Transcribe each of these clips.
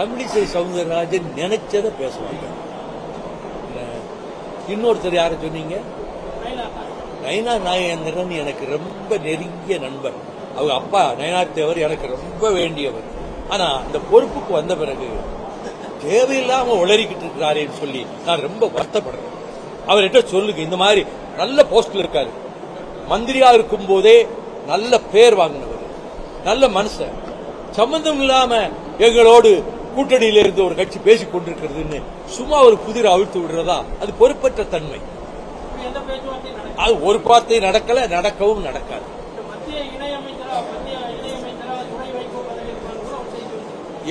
தமிழிசை சவுந்தரராஜன் நினைச்சதை பேசுவாங்க. இன்னொருத்தர் யார சொன்னீங்க? நயனா நாயந்திரன் எனக்கு ரொம்ப நெருங்கிய நண்பர். அவங்க அப்பா நயனார் தேவர் எனக்கு ரொம்ப வேண்டியவர். ஆனா அந்த பொறுப்புக்கு வந்த பிறகு தேவையில்லாம உளறிக்கிட்டு இருக்கிறாரேன்னு சொல்லி நான் ரொம்ப வருத்தப்படுறேன். அவர்கிட்ட சொல்லுங்க இந்த மாதிரி நல்ல போஸ்ட்ல இருக்காரு. மந்திரியா இருக்கும் போதே நல்ல பேர் வாங்கினவர். நல்ல மனுஷன். சம்பந்தம் இல்லாம எங்களோடு கூட்டணியில இருந்து ஒரு கட்சி பேசிக் கொண்டிருக்கிறதுன்னு சும்மா ஒரு குதிரை அவிழ்த்து விடுறதா? அது பொறுப்பற்ற தன்மை. அது ஒரு வார்த்தை நடக்கல நடக்கவும் நடக்காது.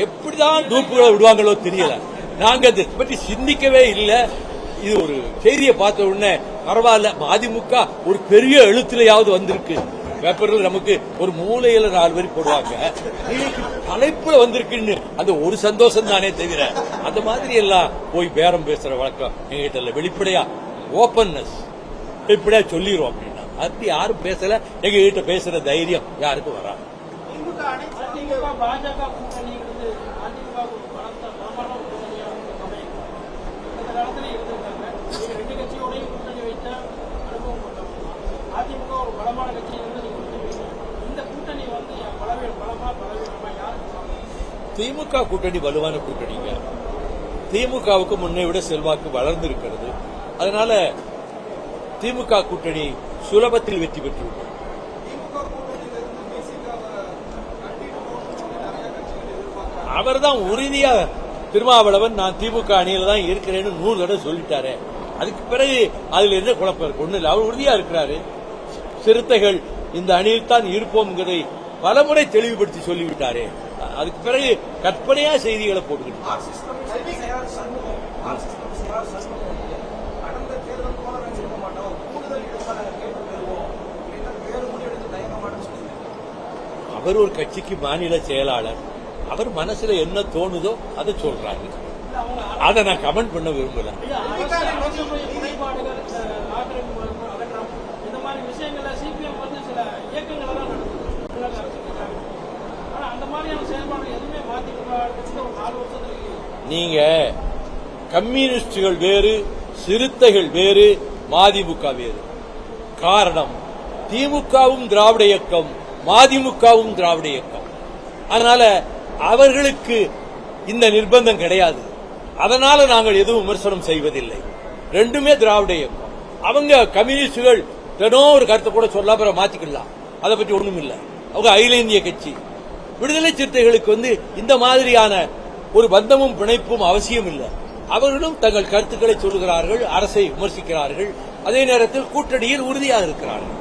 எப்படிதான் டூப்புகளை விடுவாங்களோ தெரியல. நாங்க அதை பற்றி சிந்திக்கவே இல்லை. இது ஒரு செய்தியை பார்த்த உடனே பரவாயில்ல அதிமுக ஒரு பெரிய எழுத்துலயாவது வந்திருக்கு. பேப்பர்கள் நமக்கு ஒரு மூலையில நாலு வரி போடுவாங்க. தலைப்புல வந்திருக்குன்னு அந்த ஒரு சந்தோஷம் தானே தவிர அந்த மாதிரி எல்லாம் போய் பேரம் பேசுற வழக்கம் எங்ககிட்ட இல்ல. வெளிப்படையா ஓப்பன்னஸ் வெளிப்படையா சொல்லிடுவோம் அப்படின்னா அப்படி யாரும் பேசல. எங்க கிட்ட பேசுற தைரியம் யாருக்கும் வராது. பாஜக திமுக கூட்டணி வலுவான கூட்டணிங்க. திமுகவுக்கு முன்னே விட செல்வாக்கு வளர்ந்து இருக்கிறது அதனால திமுக கூட்டணி சுலபத்தில் வெற்றி பெற்றுவிடும். அவர்தான் உறுதியா திருமாவளவன் நான் திமுக அணியில தான் இருக்கிறேன்னு நூறு தடவை சொல்லிட்டாரு. அதுக்கு பிறகு அதுல என்ன குழப்பம் இருக்கு. ஒண்ணு இல்லை. அவர் உறுதியா இருக்கிறாரு. சிறுத்தைகள் இந்த அணியில் தான் இருப்போம்ங்கிறதை பலமுறை தெளிவுபடுத்தி சொல்லிவிட்டாரே. அதுக்கு பிறகு கற்பனையா செய்திகளை போட்டுக்கிட்டு அவர் ஒரு கட்சிக்கு மாநில செயலாளர். அவர் மனசுல என்ன தோணுதோ அதை சொல்றாரு. அதை நான் கமெண்ட் பண்ண விரும்பல அரசு அரசுடைய குறைபாடுகள் இந்த ஆக்கிரமிப்பு மறுப்பு அகற்றம் இந்த மாதிரி விஷயங்கள்ல சிபிஎம் வந்து சில இயக்கங்கள் எல்லாம் நடத்துது தமிழக அரசுக்கு எதிராக. ஆனா அந்த மாதிரியான செயல்பாடு எதுவுமே மதிமுக அடுத்த ஒரு நாலு வருஷத்துல இல்லையே. நீங்க கம்யூனிஸ்டுகள் வேறு சிறுத்தைகள் வேறு மதிமுக வேறு. காரணம் திமுகவும் திராவிட இயக்கம் மதிமுகவும் திராவிட இயக்கம். அதனால அவர்களுக்கு இந்த நிர்பந்தம் கிடையாது. அதனால நாங்கள் எதுவும் விமர்சனம் செய்வதில்லை. ரெண்டுமே திராவிட இயக்கம். அவங்க கம்யூனிஸ்டுகள் தினம் ஒரு கருத்தை கூட சொல்லாம மாத்திக்கலாம். அதை பற்றி ஒண்ணும் இல்லை அவங்க அகில இந்திய கட்சி. விடுதலை சிறுத்தைகளுக்கு வந்து இந்த மாதிரியான ஒரு பந்தமும் பிணைப்பும் அவசியம் இல்லை. அவர்களும் தங்கள் கருத்துக்களை சொல்கிறார்கள் அரசை விமர்சிக்கிறார்கள். அதே நேரத்தில் கூட்டணியில் உறுதியாக இருக்கிறார்கள்.